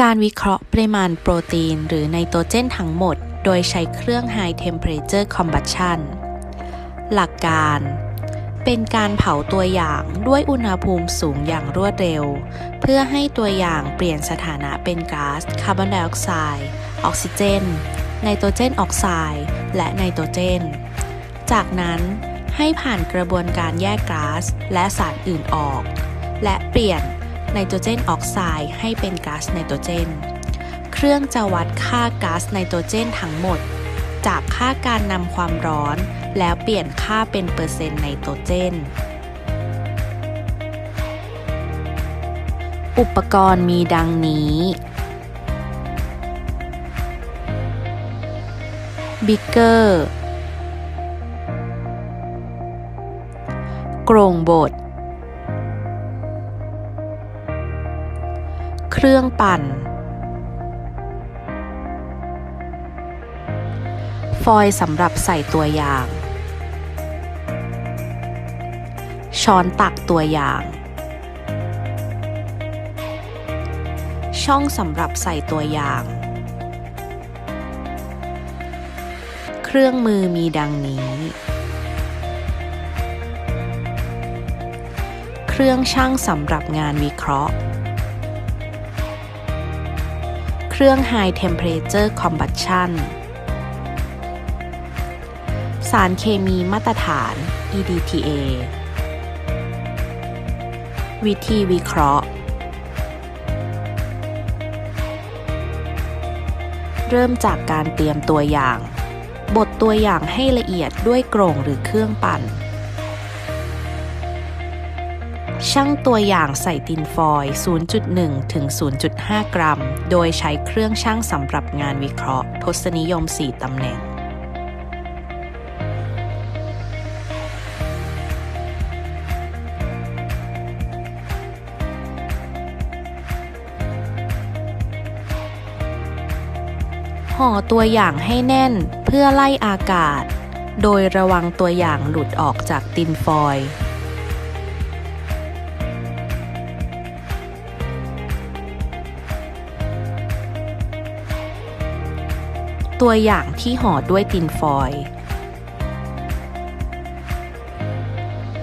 การวิเคราะห์ปริมาณโปรตีนหรือไนโตรเจนทั้งหมด โดยใช้เครื่อง High Temperature Combustion หลักการ เป็นการเผาตัวอย่างด้วยอุณหภูมิสูงอย่างรวดเร็ว เพื่อให้ตัวอย่างเปลี่ยนสถานะเป็นก๊าซคาร์บอนไดออกไซด์ออกซิเจน ไนโตรเจนออกไซด์ และไนโตรเจน จากนั้นให้ผ่านกระบวนการแยกก๊าซและสารอื่นออก และเปลี่ยน ไนโตรเจนออกไซด์ให้เป็นก๊าซไนโตรเจน เครื่องจะวัดค่าก๊าซไนโตรเจนทั้งหมด จากค่าการนำความร้อน แล้วเปลี่ยนค่าเป็นเปอร์เซ็นต์ไนโตรเจน อุปกรณ์มีดังนี้ บิกเกอร์โกรงบด รื่องปั่น ฟอยสำหรับใส่ตัวอย่าง ช้อนตักตัวอย่าง ช่องสำหรับใส่ตัวอย่าง เครื่องมือมีดังนี้ เครื่องช่างสำหรับงานวิเคราะห์ รื่อง High Temperature Combustion สารเคมีมาตรฐาน EDTA วิธีวิเคราะห์ เริ่มจากการเตรียมตัวอย่าง บดตัวอย่างให้ละเอียดด้วยโกร่งหรือเครื่องปั่น ชั่งตัวอย่างใส่ตินฟอยล์ 0.1 ถึง 0.5 กรัม โดยใช้เครื่องชั่งสำหรับงานวิเคราะห์ ทศนิยม 4 ตำแหน่ง ห่อตัวอย่างให้แน่นเพื่อไล่อากาศ โดยระวังตัวอย่างหลุดออกจากตินฟอยล์ ตัวอย่างที่ห่อด้วยตินฟอยล์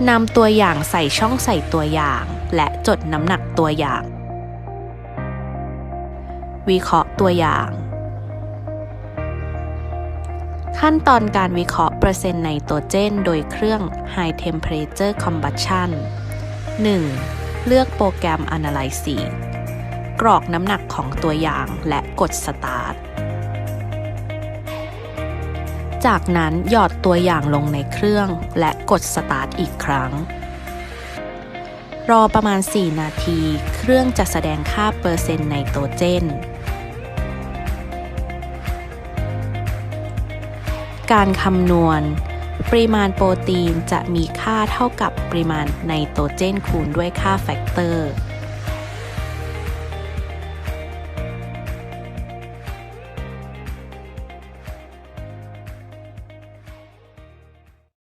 นำตัวอย่างใส่ช่องใส่ตัวอย่าง และจดน้ำหนักตัวอย่าง วิเคราะห์ตัวอย่าง ขั้นตอนการวิเคราะห์เปอร์เซ็นต์ไนโตรเจน โดยเครื่อง High Temperature Combustion 1. เลือกโปรแกรม Analysis กรอกน้ำหนักของตัวอย่างและกด Start จากนั้นหยอดตัวอย่างลงในเครื่องและกด Start อีกครั้ง รอประมาณ 4 นาที เครื่องจะแสดงค่าเปอร์เซ็นต์ไนโตรเจน การคำนวณ ปริมาณโปรตีนจะมีค่าเท่ากับปริมาณไนโตรเจนคูณด้วยค่าแฟกเตอร์